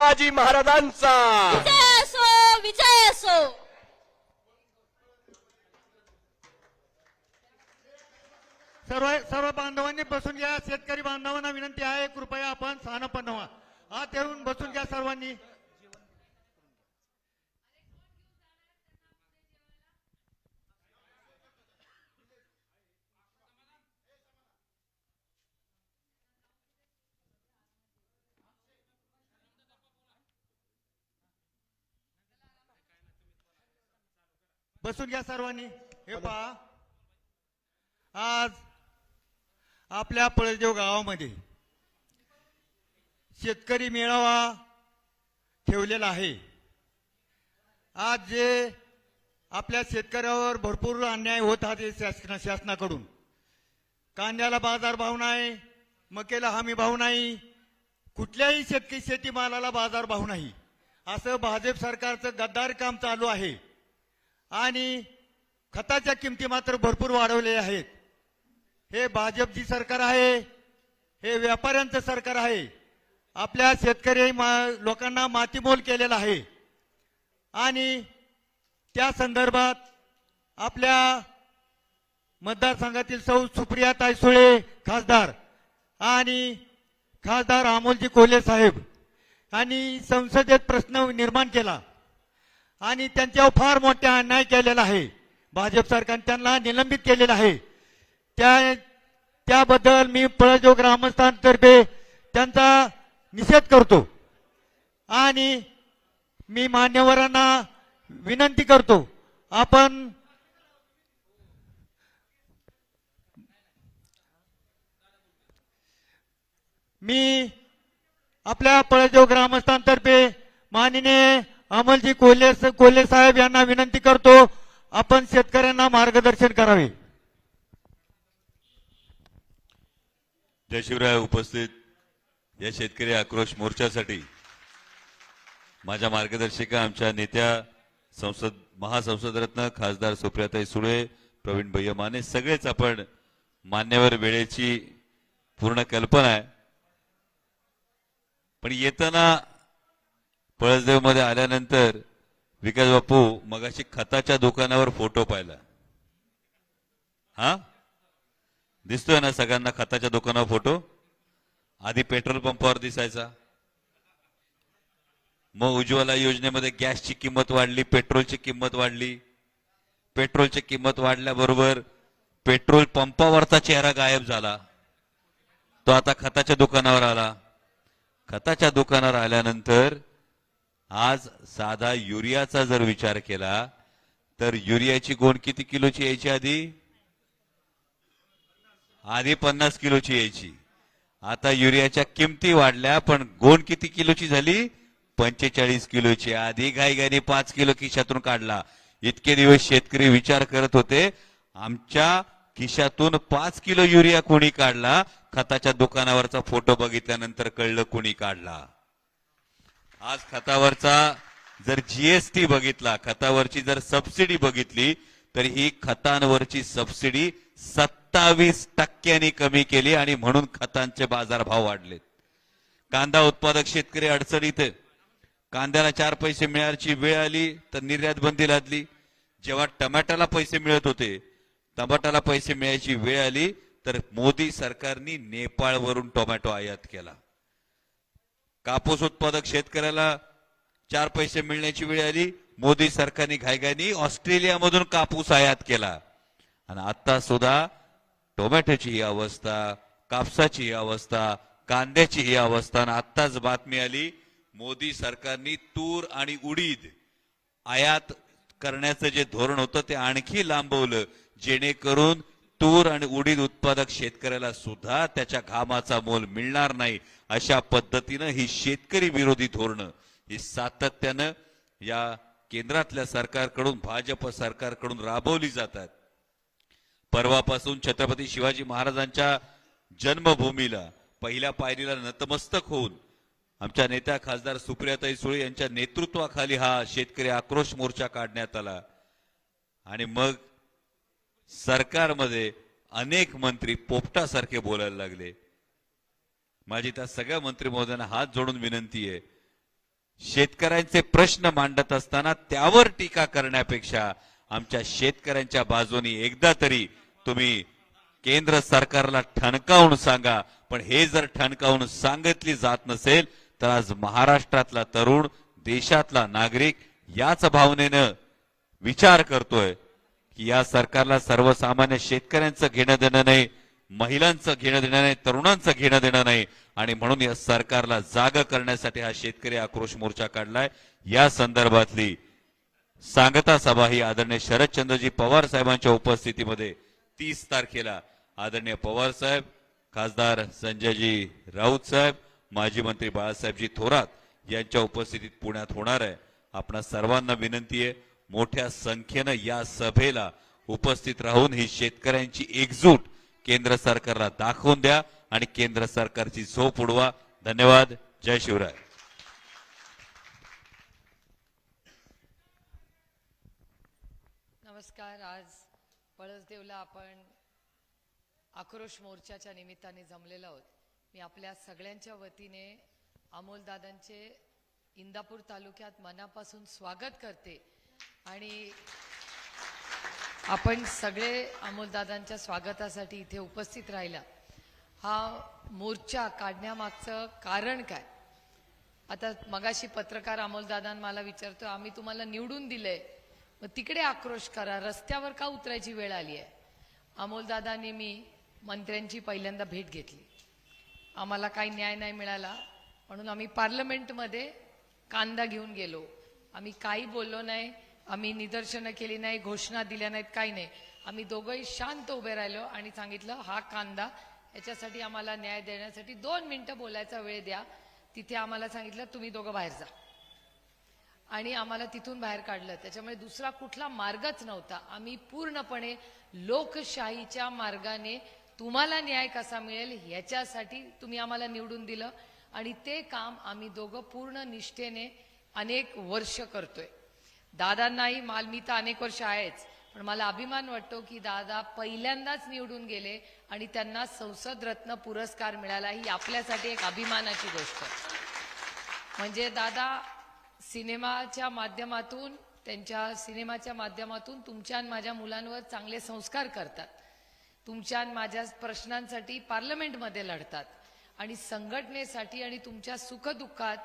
शिवाजी महाराजांचा. विजय असो विजय असो सर्व सर्व बांधवांनी बसून घ्या शेतकरी बांधवांना विनंती आहे कृपया आपण सहानपन्न व्हा हात ठेवून बसून घ्या सर्वांनी. बसून घ्या सर्वांनी. हे पहा. आज आपल्या पळदेव गावामध्ये शेतकरी मेळावा ठेवलेला आहे. आज जे आपल्या शेतकऱ्यावर भरपूर अन्याय होत आहे शासना शासनाकडून. कांद्याला बाजारभाव नाही मकेला हमी भाव नाही कुठल्याही शेतकरी शेतीमालाला बाजारभाव नाही. असं भाजप सरकारचं गद्दार काम चालू आहे. आणि खताच्या किमती मात्र भरपूर वाढवलेल्या आहेत. हे भाजपची सरकार आहे हे व्यापाऱ्यांचं सरकार आहे. आपल्या शेतकरी मा- लोकांना मातीमोल केलेला आहे. आणि त्या संदर्भात आपल्या मतदारसंघातील सौ सुप्रिया तायसुळे खासदार आणि खासदार अमोलजी कोल्हे साहेब आणि संसदेत प्रश्न निर्माण केला. आणि त्यांच्यावर फार मोठा अन्याय केलेला आहे. भाजप सरकारने त्यांना निलंबित केलेलं आहे. त्या त्याबद्दल मी पळजो ग्रामस्थांतर्फे त्यांचा निषेध करतो. आणि मी मान्यवरांना विनंती करतो. आपण मी आपल्या पळजो ग्रामस्थांतर्फे माननीय अमलजी कोल्हे कोल्हे साहेब यांना विनंती करतो आपण शेतकऱ्यांना मार्गदर्शन करावे. जय शिवराय उपस्थित या शेतकरी आक्रोश मोर्चासाठी. माझ्या मार्गदर्शिका आमच्या नेत्या संसद महासंसदरत्न खासदार सुप्रियाताई सुळे प्रवीण भैया माने सगळेच आपण मान्यवर वेळेची पूर्ण कल्पना आहे. पण येताना पळसदेवमध्ये आल्यानंतर विकास बापू मगाशी खताच्या दुकानावर फोटो पाहिला. हा? दिसतोय ना सगळ्यांना खताच्या दुकानावर फोटो? आधी पेट्रोल पंपावर दिसायचा. मग उज्ज्वला योजनेमध्ये गॅसची किंमत वाढली पेट्रोलची किंमत वाढली. पेट्रोलची किंमत वाढल्याबरोबर पेट्रोल पंपावरचा चेहरा गायब झाला. तो आता खताच्या दुकानावर आला. खताच्या दुकानावर आल्यानंतर आज साधा युरियाचा जर विचार केला तर युरियाची गोण किती किलोची यायची आधी? आधी पन्नास किलोची यायची. आता युरियाच्या किमती वाढल्या पण गोण किती किलोची झाली? पंचेचाळीस किलोची. आधी घाईघाईने पाच किलो खिशातून काढला. इतके दिवस शेतकरी विचार करत होते आमच्या खिशातून पाच किलो युरिया कोणी काढला? खताच्या दुकानावरचा फोटो बघितल्यानंतर कळलं कोणी काढला. आज खतावरचा जर जीएसटी बघितला खतावरची जर सबसिडी बघितली तर ही खतांवरची सबसिडी सत्तावीस टक्क्यांनी कमी केली आणि म्हणून खतांचे बाजारभाव वाढलेत. कांदा उत्पादक शेतकरी अडचणीत कांद्याला चार पैसे मिळायची वेळ आली तर निर्यात बंदी लादली जेव्हा टमाट्याला पैसे मिळत होते टमाट्याला पैसे मिळायची वेळ आली तर मोदी सरकारने नेपाळवरून टोमॅटो आयात केला. कापूस उत्पादक शेतकऱ्याला चार पैसे मिळण्याची वेळ आली. मोदी सरकारने घाईघाईनी ऑस्ट्रेलियामधून कापूस आयात केला. आणि आता सुद्धा टोमॅटोची ही अवस्था कापसाची ही अवस्था कांद्याची ही अवस्था आणि आत्ताच बातमी आली मोदी सरकारने तूर आणि उडीद आयात करण्याचं जे धोरण होतं ते आणखी लांबवलं जेणेकरून तूर आणि उडीद उत्पादक शेतकऱ्याला सुद्धा त्याच्या घामाचा मोल मिळणार नाही. अशा पद्धतीनं ही शेतकरी विरोधी धोरणं ही सातत्यानं या केंद्रातल्या सरकारकडून भाजप सरकारकडून राबवली जातात. परवापासून छत्रपती शिवाजी महाराजांच्या जन्मभूमीला पहिल्या पायरीला नतमस्तक होऊन आमच्या नेत्या खासदार सुप्रियाताई सुळे यांच्या नेतृत्वाखाली हा शेतकरी आक्रोश मोर्चा काढण्यात आला. आणि मग सरकारमध्ये अनेक मंत्री पोपटासारखे बोलायला लागले. माझी त्या सगळ्या मंत्री महोदयांना हात जोडून विनंती आहे. शेतकऱ्यांचे प्रश्न मांडत असताना त्यावर टीका करण्यापेक्षा आमच्या शेतकऱ्यांच्या बाजूनी एकदा तरी तुम्ही केंद्र सरकारला ठणकावून सांगा. पण हे जर ठणकावून सांगितली जात नसेल तर आज महाराष्ट्रातला तरुण देशातला नागरिक याच भावनेनं विचार करतोय की या सरकारला सर्वसामान्य शेतकऱ्यांचं घेणं देणं नाही. महिलांचं घेणं देणं नाही तरुणांचं घेणं देणं नाही. आणि म्हणून या सरकारला जाग करण्यासाठी हा शेतकरी आक्रोश मोर्चा काढलाय. या संदर्भातली सांगता सभा ही आदरणीय शरदचंद्रजी पवार साहेबांच्या उपस्थितीमध्ये तीस तारखेला आदरणीय पवार साहेब खासदार संजयजी राऊत साहेब माजी मंत्री बाळासाहेबजी थोरात यांच्या उपस्थितीत पुण्यात होणार आहे. आपणा सर्वांना विनंती आहे मोठ्या संख्येनं या सभेला उपस्थित राहून ही शेतकऱ्यांची एकजूट केंद्र सरकारला दाखवून द्या आणि केंद्र सरकारची झोप उडवा. धन्यवाद. जय शिवराय. नमस्कार. आज पळसदेवला आपण आक्रोश मोर्चाच्या निमित्ताने जमलेलो आहोत. मी आपल्या सगळ्यांच्या वतीने अमोलदादांचे इंदापूर तालुक्यात मनापासून स्वागत करते. आणि आपण सगळे अमोलदादांच्या स्वागतासाठी इथे उपस्थित राहिला. हा मोर्चा काढण्यामागचं कारण काय? आता मगाशी पत्रकार अमोलदादान मला विचारतो आम्ही तुम्हाला निवडून दिलंय मग तिकडे आक्रोश करा रस्त्यावर का उतरायची वेळ आली आहे? अमोलदादांनी मी मंत्र्यांची पहिल्यांदा भेट घेतली. आम्हाला काही न्याय नाही मिळाला म्हणून आम्ही पार्लमेंटमध्ये कांदा घेऊन गेलो. आम्ही काही बोललो नाही आम्ही निदर्शनं केली नाही घोषणा दिल्या नाहीत काही नाही. आम्ही दोघंही शांत उभे राहिलो आणि सांगितलं हा कांदा याच्यासाठी आम्हाला न्याय देण्यासाठी दोन मिनटं बोलायचा वेळ द्या. तिथे आम्हाला सांगितलं तुम्ही दोघं बाहेर जा. आणि आम्हाला तिथून बाहेर काढलं. त्याच्यामुळे दुसरा कुठला मार्गच नव्हता. आम्ही पूर्णपणे लोकशाहीच्या मार्गाने तुम्हाला न्याय कसा मिळेल ह्याच्यासाठी तुम्ही आम्हाला निवडून दिलं. आणि ते काम आम्ही दोघं पूर्ण निष्ठेने अनेक वर्ष करतोय. दादांनाही माल मी तर अनेक वर्ष आहेच पण मला अभिमान वाटतो की दादा पहिल्यांदाच निवडून गेले आणि त्यांना संसद रत्न पुरस्कार मिळाला ही आपल्यासाठी एक अभिमानाची गोष्ट. म्हणजे दादा सिनेमाच्या माध्यमातून त्यांच्या सिनेमाच्या माध्यमातून तुमच्या आणि माझ्या मुलांवर चांगले संस्कार करतात. तुमच्या आणि माझ्या प्रश्नांसाठी पार्लमेंटमध्ये लढतात. आणि संघटनेसाठी आणि तुमच्या सुखदुःखात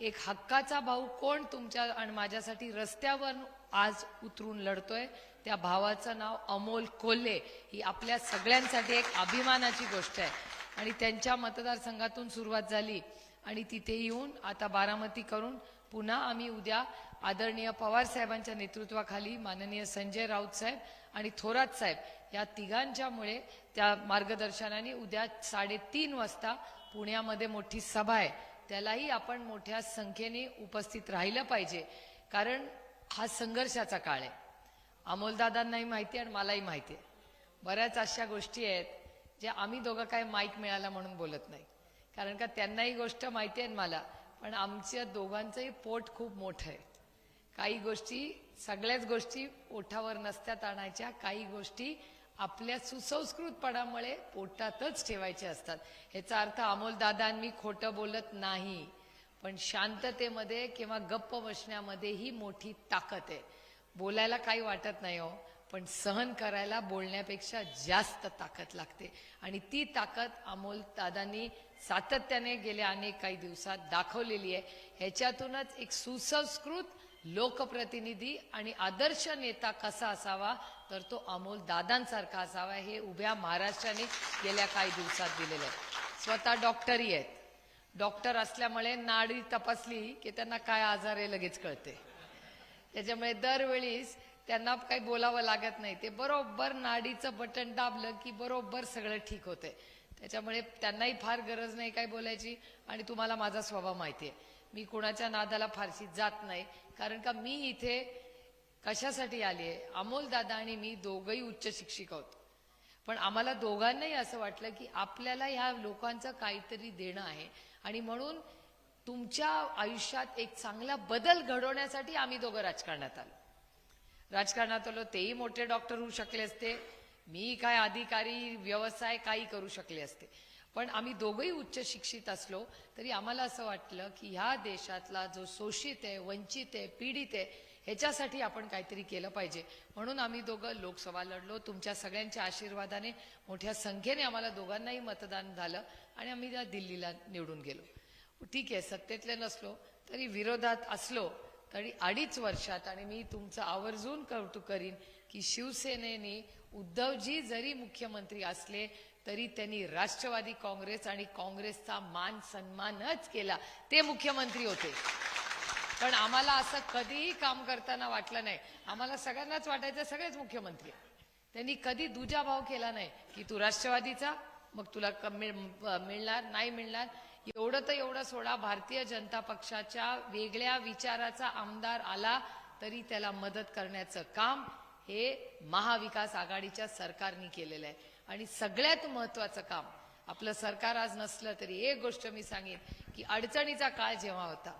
एक हक्काचा भाऊ कोण तुमच्या आणि माझ्यासाठी रस्त्यावर आज उतरून लढतोय? त्या भावाचं नाव अमोल कोल्हे. ही आपल्या सगळ्यांसाठी एक अभिमानाची गोष्ट आहे. आणि त्यांच्या मतदारसंघातून सुरुवात झाली. आणि तिथे येऊन आता बारामती करून पुन्हा आम्ही उद्या आदरणीय पवार साहेबांच्या नेतृत्वाखाली माननीय संजय राऊत साहेब आणि थोरात साहेब या तिघांच्यामुळे त्या मार्गदर्शनाने उद्या साडेतीन वाजता पुण्यामध्ये मोठी सभा आहे. त्यालाही आपण मोठ्या संख्येने उपस्थित राहिलं पाहिजे. कारण हा संघर्षाचा काळ आहे. अमोलदादांनाही माहिती आहे आणि मलाही माहिती आहे. बऱ्याच अशा गोष्टी आहेत ज्या आम्ही दोघं काय माईक मिळाला म्हणून बोलत नाही. कारण का त्यांनाही गोष्ट माहिती आहे मला. पण आमच्या दोघांचंही पोट खूप मोठं आहे. काही गोष्टी सगळ्याच गोष्टी ओठावर नसत्यात आणायच्या. काही गोष्टी आपल्या सुसंस्कृतपणामुळे पोटातच ठेवायचे असतात. ह्याचा अर्थ अमोलदादा मी खोटं बोलत नाही पण शांततेमध्ये किंवा गप्प बसण्यामध्ये ही मोठी ताकद आहे. बोलायला काही वाटत नाही हो पण सहन करायला बोलण्यापेक्षा जास्त ताकद लागते. आणि ती ताकद अमोल दादांनी सातत्याने गेल्या अनेक काही दिवसात दाखवलेली आहे. ह्याच्यातूनच एक सुसंस्कृत लोकप्रतिनिधी आणि आदर्श नेता कसा असावा तर तो अमोल दादांसारखा असावा हे उभ्या महाराष्ट्राने गेल्या काही दिवसात दिलेलं आहे. स्वतः डॉक्टरही आहेत. डॉक्टर असल्यामुळे नाडी तपासली की त्यांना काय आजार आहे लगेच कळते. त्याच्यामुळे दरवेळीस त्यांना काही बोलावं लागत नाही. ते बरोबर नाडीचं बटन दाबलं की बरोबर सगळं ठीक होतंय त्याच्यामुळे त्यांनाही फार गरज नाही काय बोलायची आणि तुम्हाला माझा स्वभाव माहिती आहे. मी कुणाच्या नादाला फारशी जात नाही. कारण का मी इथे कशासाठी आली आहे? अमोल दादा आणि मी दोघंही उच्च शिक्षिक आहोत पण आम्हाला दोघांनाही असं वाटलं की आपल्याला ह्या लोकांचं काहीतरी देणं आहे. आणि म्हणून तुमच्या आयुष्यात एक चांगला बदल घडवण्यासाठी आम्ही दोघं राजकारणात आलो. राजकारणात आलो तेही मोठे डॉक्टर होऊ शकले असते. मी काय अधिकारी व्यवसाय काही करू शकले असते. पण आम्ही दोघंही उच्च शिक्षित असलो तरी आम्हाला असं वाटलं की ह्या देशातला जो शोषित आहे वंचित आहे पीडित आहे ह्याच्यासाठी आपण काहीतरी केलं पाहिजे. म्हणून आम्ही दोघं लोकसभा लढलो. तुमच्या सगळ्यांच्या आशीर्वादाने मोठ्या संख्येने आम्हाला दोघांनाही मतदान झालं आणि आम्ही त्या दिल्लीला निवडून गेलो. ठीक आहे सत्तेतले नसलो तरी विरोधात असलो तरी अडीच वर्षात आणि मी तुमचं आवर्जून कौतुक करीन की शिवसेनेने उद्धवजी जरी मुख्यमंत्री असले तरी त्यांनी राष्ट्रवादी काँग्रेस आणि काँग्रेसचा मान सन्मानच केला. ते मुख्यमंत्री होते. पण आम्हाला असं कधीही काम करताना वाटलं नाही. आम्हाला सगळ्यांनाच वाटायचं सगळेच मुख्यमंत्री त्यांनी कधी दुजा भाव केला नाही की तू राष्ट्रवादीचा मग तुला मिळ- मिळणार नाही मिळणार? एवढं तर एवढं सोडा भारतीय जनता पक्षाच्या वेगळ्या विचाराचा आमदार आला तरी त्याला मदत करण्याचं काम हे महाविकास आघाडीच्या सरकारने केलेलं आहे. आणि सगळ्यात महत्वाचं काम आपलं सरकार आज नसलं तरी एक गोष्ट मी सांगेन की अडचणीचा काळ जेव्हा होता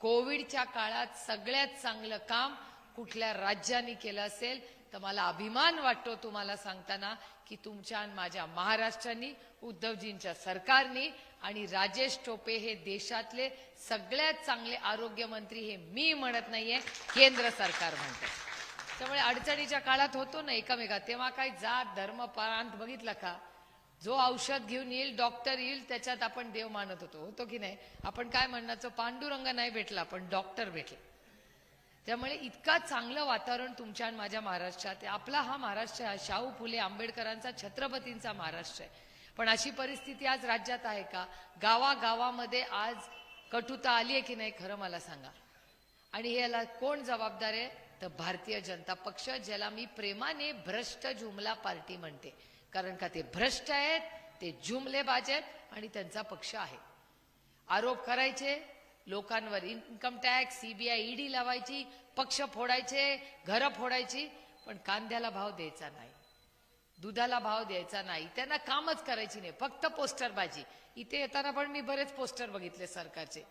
कोविडच्या काळात सगळ्यात चांगलं काम कुठल्या राज्याने केलं असेल तर मला अभिमान वाटतो तुम्हाला सांगताना की तुमच्या आणि माझ्या महाराष्ट्रानी उद्धवजींच्या सरकारनी आणि राजेश टोपे हे देशातले सगळ्यात चांगले आरोग्यमंत्री हे मी म्हणत नाहीये केंद्र सरकार म्हणतं त्यामुळे अडचणीच्या काळात होतो ना एकामेका तेव्हा काय जात धर्म प्रांत बघितला का? जो औषध घेऊन येईल डॉक्टर येईल त्याच्यात आपण देव मानत होतो. होतो की नाही? आपण काय म्हणण्याचं? पांडुरंग नाही भेटला पण डॉक्टर भेटला. त्यामुळे इतका चांगलं वातावरण तुमच्या आणि माझ्या महाराष्ट्रात आहे. आपला हा महाराष्ट्र आहे. शाहू फुले आंबेडकरांचा छत्रपतींचा महाराष्ट्र आहे. पण अशी परिस्थिती आज राज्यात आहे का? गावागावामध्ये आज कटुता आली आहे की नाही खरं मला सांगा. आणि याला कोण जबाबदार आहे? तर भारतीय जनता पक्ष ज्याला मी प्रेमाने भ्रष्ट जुमला पार्टी म्हणते. कारण का ते भ्रष्ट आहेत ते जुमलेबाज आहेत आणि त्यांचा पक्ष आहे. आरोप करायचे लोकांवर इन्कम टॅक्स सीबीआय ईडी लावायची पक्ष फोडायचे घरं फोडायची पण कांद्याला भाव द्यायचा नाही. दुधाला भाव द्यायचा नाही. त्यांना कामच करायची नाही. फक्त पोस्टरबाजी. इथे येताना पण मी बरेच पोस्टर बघितले सरकारचे.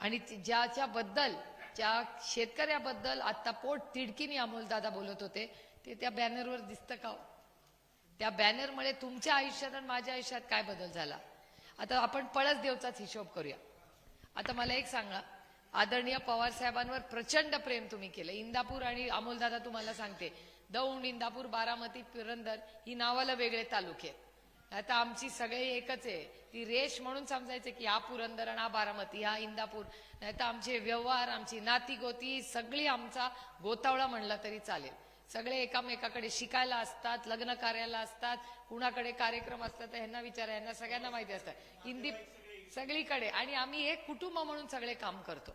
आणि ज्याच्याबद्दल ज्या शेतकऱ्याबद्दल आता पोट तिडकीने अमोलदादा बोलत होते ते त्या बॅनरवर दिसतं का हो? त्या बॅनरमुळे तुमच्या आयुष्यात आणि माझ्या आयुष्यात काय बदल झाला? आता आपण पळस देवचाच हिशोब करूया. आता मला एक सांगा आदरणीय पवार साहेबांवर प्रचंड प्रेम तुम्ही केलं. इंदापूर आणि अमोलदादा तुम्हाला सांगते दौंड इंदापूर बारामती पुरंदर ही नावाला वेगळे तालुके आहेत. आता आमची सगळे एकच आहे. ती रेश म्हणून समजायचे की हा पुरंदर हा बारामती हा इंदापूर नाही तर आमचे व्यवहार आमची नाती गोती सगळी आमचा गोतावळा म्हणला तरी चालेल. सगळे एकामेकाकडे शिकायला असतात लग्न कार्याला असतात कुणाकडे कार्यक्रम असतात तर ह्यांना विचारा ह्यांना सगळ्यांना माहिती असतं. हिंदी सगळीकडे. आणि आम्ही एक कुटुंब म्हणून सगळे काम करतो.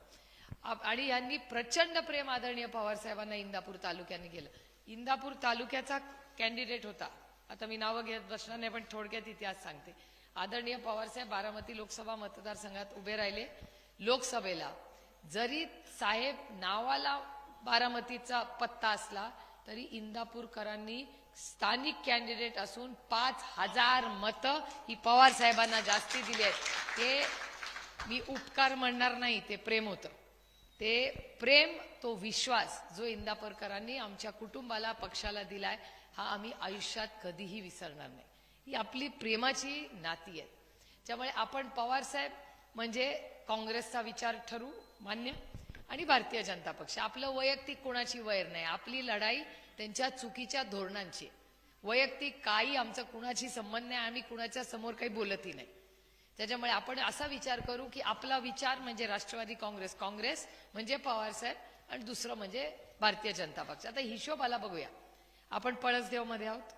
आणि यांनी प्रचंड प्रेम आदरणीय पवारसाहेबांना इंदापूर तालुक्याने केलं. इंदापूर तालुक्याचा कॅन्डिडेट होता. आता मी नावं घेत बसणार नाही पण थोडक्यात इतिहास सांगते. आदरणीय पवारसाहेब बारामती लोकसभा मतदारसंघात उभे राहिले. लोकसभेला जरी साहेब नावाला बारामतीचा पत्ता असला तरी इंदापूरकरांनी स्थानिक कॅन्डिडेट असून पाच हजार मतं ही पवार साहेबांना जास्ती दिली आहेत. हे मी उपकार म्हणणार नाही ते प्रेम होतं. ते प्रेम तो विश्वास जो इंदापूरकरांनी आमच्या कुटुंबाला पक्षाला दिलाय हा आम्ही आयुष्यात कधीही विसरणार नाही. ही आपली प्रेमाची नाती आहे त्यामुळे आपण पवार साहेब म्हणजे काँग्रेसचा विचार ठरू मान्य आणि भारतीय जनता पक्ष. आपलं वैयक्तिक कोणाची वैर नाही. आपली लढाई त्यांच्या चुकीच्या धोरणांची वैयक्तिक काही आमचा कुणाशी संबंध नाही आम्ही कुणाच्या समोर काही बोलतही नाही. त्याच्यामुळे आपण असा विचार करू की आपला विचार म्हणजे राष्ट्रवादी काँग्रेस काँग्रेस म्हणजे पवार साहेब आणि दुसरं म्हणजे भारतीय जनता पक्ष. आता हिशोबाला बघूया. आपण पळसदेवमध्ये आहोत.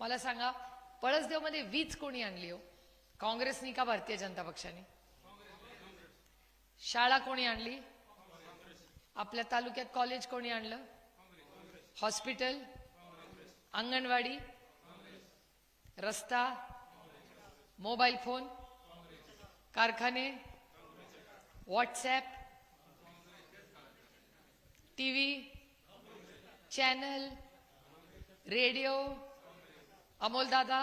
मला सांगा पळसदेवमध्ये वीज कोणी आणली हो? काँग्रेसनी का भारतीय जनता पक्षाने? शाळा कोणी आणली? आपल्या तालुक्यात कॉलेज कोणी आणलं? हॉस्पिटल अंगणवाडी? रस्ता? मोबाईल फोन कारखाने? WhatsApp T V channel radio अमोलदादा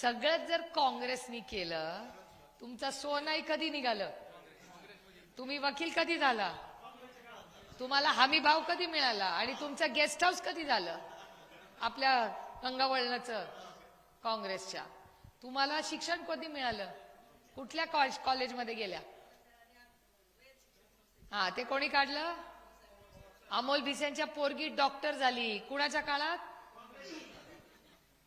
सगळंच जर काँग्रेसनी केलं तुमचा सोनाई कधी निघालं? तुम्ही वकील कधी झाला? तुम्हाला हमी भाव कधी मिळाला? आणि तुमचं गेस्ट हाऊस कधी झालं? आपल्या अंगवळणाचं काँग्रेसच्या. तुम्हाला शिक्षण कधी मिळालं? कुठल्या कॉलेजमध्ये गेल्या? हा ते कोणी काढलं? अमोल भिसेंच्या पोरगी डॉक्टर झाली. कुणाच्या काळात?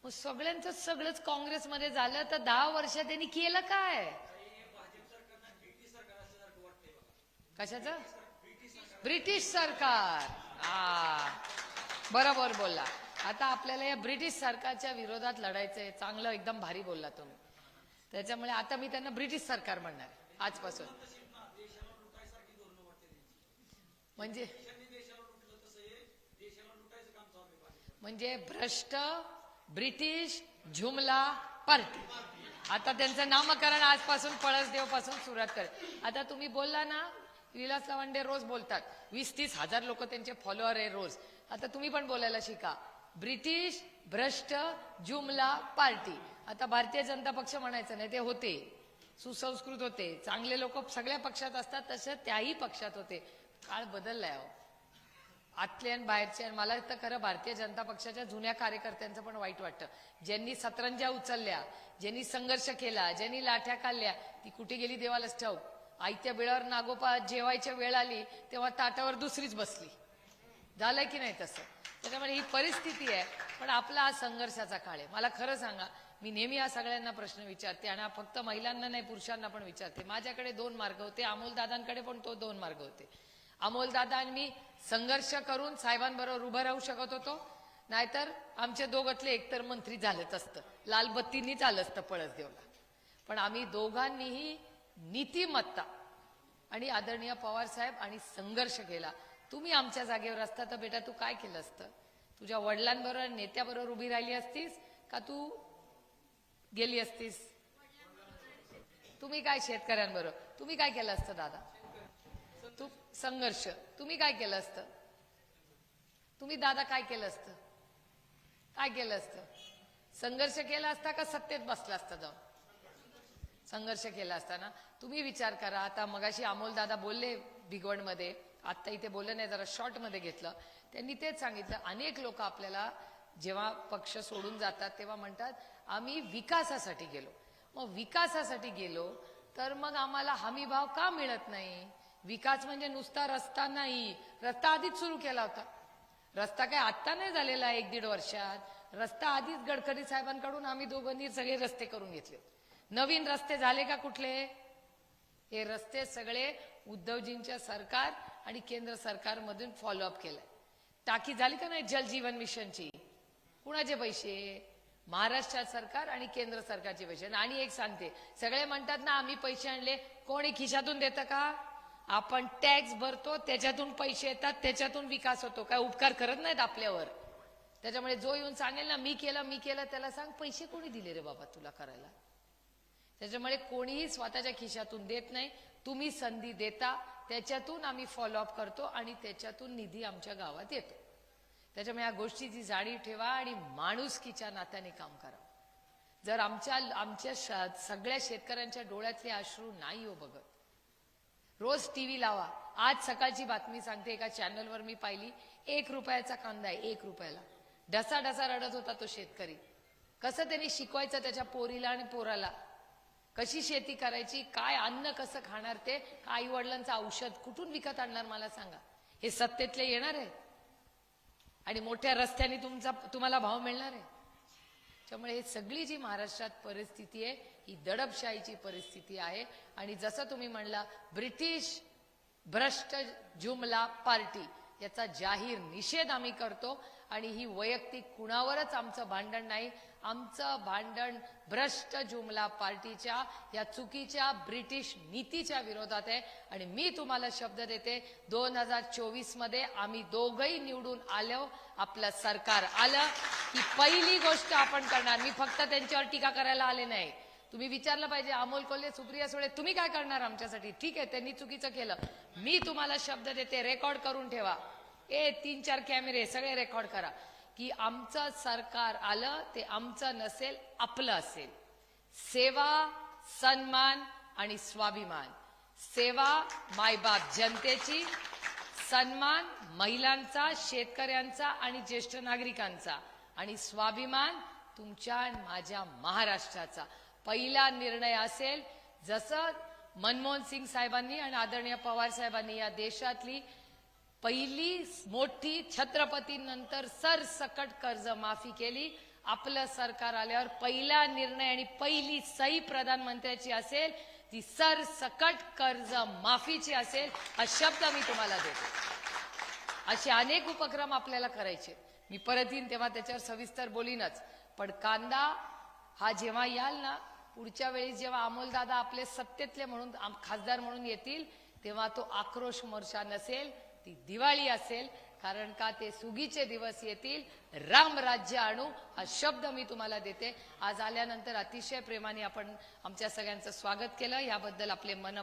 मग सगळ्यांचं सगळंच काँग्रेसमध्ये झालं तर दहा वर्ष त्यांनी केलं काय? कशाचं? ब्रिटिश सरकार. हा बरोबर बोलला. आता आपल्याला या ब्रिटिश सरकारच्या विरोधात लढायचंय. चांगलं एकदम भारी बोलला तुम्ही. त्याच्यामुळे आता मी त्यांना ब्रिटिश सरकार म्हणणार आजपासून. म्हणजे म्हणजे भ्रष्ट ब्रिटिश झुमला पार्टी. आता त्यांचं नामकरण आजपासून पळसदेवपासून सुरुवात कर आता तुम्ही बोलला ना विलास लवांडे रोज बोलतात. वीस तीस हजार लोक त्यांचे फॉलोअर आहे रोज. आता तुम्ही पण बोलायला शिका. ब्रिटिश भ्रष्ट जुमला पार्टी. आता भारतीय जनता पक्ष म्हणायचं नाही ते होते. सुसंस्कृत होते. चांगले लोक सगळ्या पक्षात असतात तसे त्याही पक्षात होते. काळ बदललाय अहो. आतले आणि बाहेरचे आणि मला तर खरं भारतीय जनता पक्षाच्या जुन्या कार्यकर्त्यांचं पण वाईट वाटतं. ज्यांनी सतरंजा उचलल्या ज्यांनी संघर्ष केला ज्यांनी लाठ्या काढल्या ती कुठे गेली देवालाच ठाऊक? आयत्या वेळावर नागोपा जेवायच्या वेळ आली तेव्हा ताटावर दुसरीच बसली. झालंय की नाही तसं? त्याच्यामुळे ही परिस्थिती आहे पण आपला हा संघर्षाचा काळ आहे. मला खरं सांगा मी नेहमी या सगळ्यांना प्रश्न विचारते आणि फक्त महिलांना नाही पुरुषांना पण विचारते. माझ्याकडे दोन मार्ग होते अमोल दादांकडे पण तो दोन मार्ग होते. अमोलदादा आणि मी संघर्ष करून साहेबांबरोबर उभं राहू शकत होतो. नाहीतर आमचे दोघातले एकतर मंत्री झालंच असतं. लालबत्तींनी आलं असतं पळसदेवला. पण आम्ही दोघांनीही नीतिमत्ता आणि आदरणीय पवार साहेब आणि संघर्ष केला. तुम्ही आमच्या जागेवर असता तर बेटा तू काय केलं असतं? तुझ्या वडिलांबरोबर नेत्याबरोबर उभी राहिली असतीस का तू गेली असतीस? तुम्ही काय शेतकऱ्यांबरोबर? तुम्ही काय केलं असतं दादा? तू संघर्ष. तुम्ही काय केलं असतं? तुम्ही दादा काय केलं असतं? काय केलं असतं? संघर्ष केला असता का सत्तेत बसला असता जाऊन? संघर्ष केला असताना तुम्ही विचार करा. आता मगाशी अमोल दादा बोलले भिगवणमध्ये. आत्ता इथे बोलले नाही जरा शॉर्टमध्ये घेतलं. त्यांनी तेच सांगितलं. अनेक लोक आपल्याला जेव्हा पक्ष सोडून जातात तेव्हा म्हणतात आम्ही विकासासाठी गेलो. मग विकासासाठी गेलो तर मग आम्हाला हमीभाव का मिळत नाही? विकास म्हणजे नुसता रस्ता नाही. रस्ता आधीच सुरू केला होता. रस्ता काय आत्ता नाही झालेला एक दीड वर्षात. रस्ता आधीच गडकरी साहेबांकडून आम्ही दोघांनी सगळे रस्ते करून घेतले नवीन रस्ते झाले का कुठले? हे रस्ते सगळे उद्धवजींच्या सरकार आणि केंद्र सरकारमधून फॉलोअप केलं टाकी झाली का नाही जलजीवन मिशनची? कुणाचे पैसे? महाराष्ट्र सरकार आणि केंद्र सरकारचे पैसे. आणि एक सांगते सगळे म्हणतात ना आम्ही पैसे आणले. कोणी खिशातून देतं का? आपण टॅक्स भरतो त्याच्यातून पैसे येतात त्याच्यातून विकास होतो. काय उपकार करत नाहीत आपल्यावर? त्याच्यामुळे जो येऊन सांगेल ना मी केलं मी केलं त्याला सांग पैसे कोणी दिले रे बाबा तुला करायला? त्याच्यामुळे कोणीही स्वतःच्या खिशातून देत नाही. तुम्ही संधी देता त्याच्यातून आम्ही फॉलोअप करतो आणि त्याच्यातून निधी आमच्या गावात येतो. त्याच्यामुळे या गोष्टीची जाणीव ठेवा आणि माणुसकीच्या नात्याने काम करा. जर आमच्या आमच्या श- सगळ्या शेतकऱ्यांच्या डोळ्यातले अश्रू नाही हो बघत रोज टीव्ही लावा. आज सकाळची बातमी सांगते एका चॅनलवर मी पाहिली. एक रुपयाचा कांदा आहे एक रुपयाला. ढसा ढसा रडत होता तो शेतकरी. कसं त्यांनी शिकवायचं त्याच्या पोरीला आणि पोराला? कशी शेती करायची? काय अन्न कसं खाणार ते? आई वडिलांचं औषध कुठून विकत आणणार मला सांगा? हे सत्तेतले येणार आहे आणि मोठ्या रस्त्याने तुमचा तुम्हाला भाव मिळणार आहे. त्यामुळे हे सगळी जी महाराष्ट्रात परिस्थिती आहे ही दडपशाहीची परिस्थिती आहे. आणि जसं तुम्ही म्हणला ब्रिटिश भ्रष्ट जुमला पार्टी याचा जाहीर निषेध आम्ही करतो. आणि ही वैयक्तिक कुणावरच आमचं भांडण नाही. आमचं भांडण भ्रष्ट जुमला पार्टीच्या या चुकीच्या ब्रिटिश नीतीच्या विरोधात आहे. आणि मी तुम्हाला शब्द देते दोन हजार चोवीसमध्ये आम्ही दोघही निवडून आलो आपलं सरकार आलं की पहिली गोष्ट आपण करणार. मी फक्त त्यांच्यावर टीका करायला आले नाही. तुम्ही विचारलं पाहिजे अमोल कोल्हे सुप्रिया सुळे तुम्ही काय करणार आमच्यासाठी? ठीक आहे त्यांनी चुकीचं केलं. मी तुम्हाला शब्द देते रेकॉर्ड करून ठेवा. ए तीन चार कॅमेरे सगळे रेकॉर्ड करा. की आमचं सरकार आलं ते आमचं नसेल आपलं असेल. सेवा सन्मान आणि स्वाभिमान. सेवा मायबाप जनतेची. सन्मान महिलांचा शेतकऱ्यांचा आणि ज्येष्ठ नागरिकांचा. आणि स्वाभिमान तुमच्या आणि माझ्या महाराष्ट्राचा. पहिला निर्णय असेल जसं मनमोहन सिंग साहेबांनी आणि आदरणीय पवार साहेबांनी या देशातली पहिली मोठी छत्रपतीनंतर सरसकट कर्ज माफी केली. आपलं सरकार आल्यावर पहिला निर्णय आणि पहिली सही प्रधानमंत्र्याची असेल ती सरसकट कर्ज माफीची असेल हा शब्द मी तुम्हाला देतो. असे अनेक उपक्रम आपल्याला करायचे. मी परत येईन तेव्हा त्याच्यावर सविस्तर बोलीनच. पण कांदा हा जेव्हा याल ना पुढच्या वेळी जेव्हा अमोलदादा आपले सत्तेतले म्हणून आम- खासदार म्हणून येतील तेव्हा तो आक्रोश मोर्चा नसेल ती दिवाळी असेल कारण का ते सुगीचे दिवस येतील. राम राज्य आणू हा शब्द मी तुम्हाला देते. आज आल्यानंतर अतिशय प्रेमाने आपण आमच्या सगळ्यांचं स्वागत केलं. याबद्दल आपले मन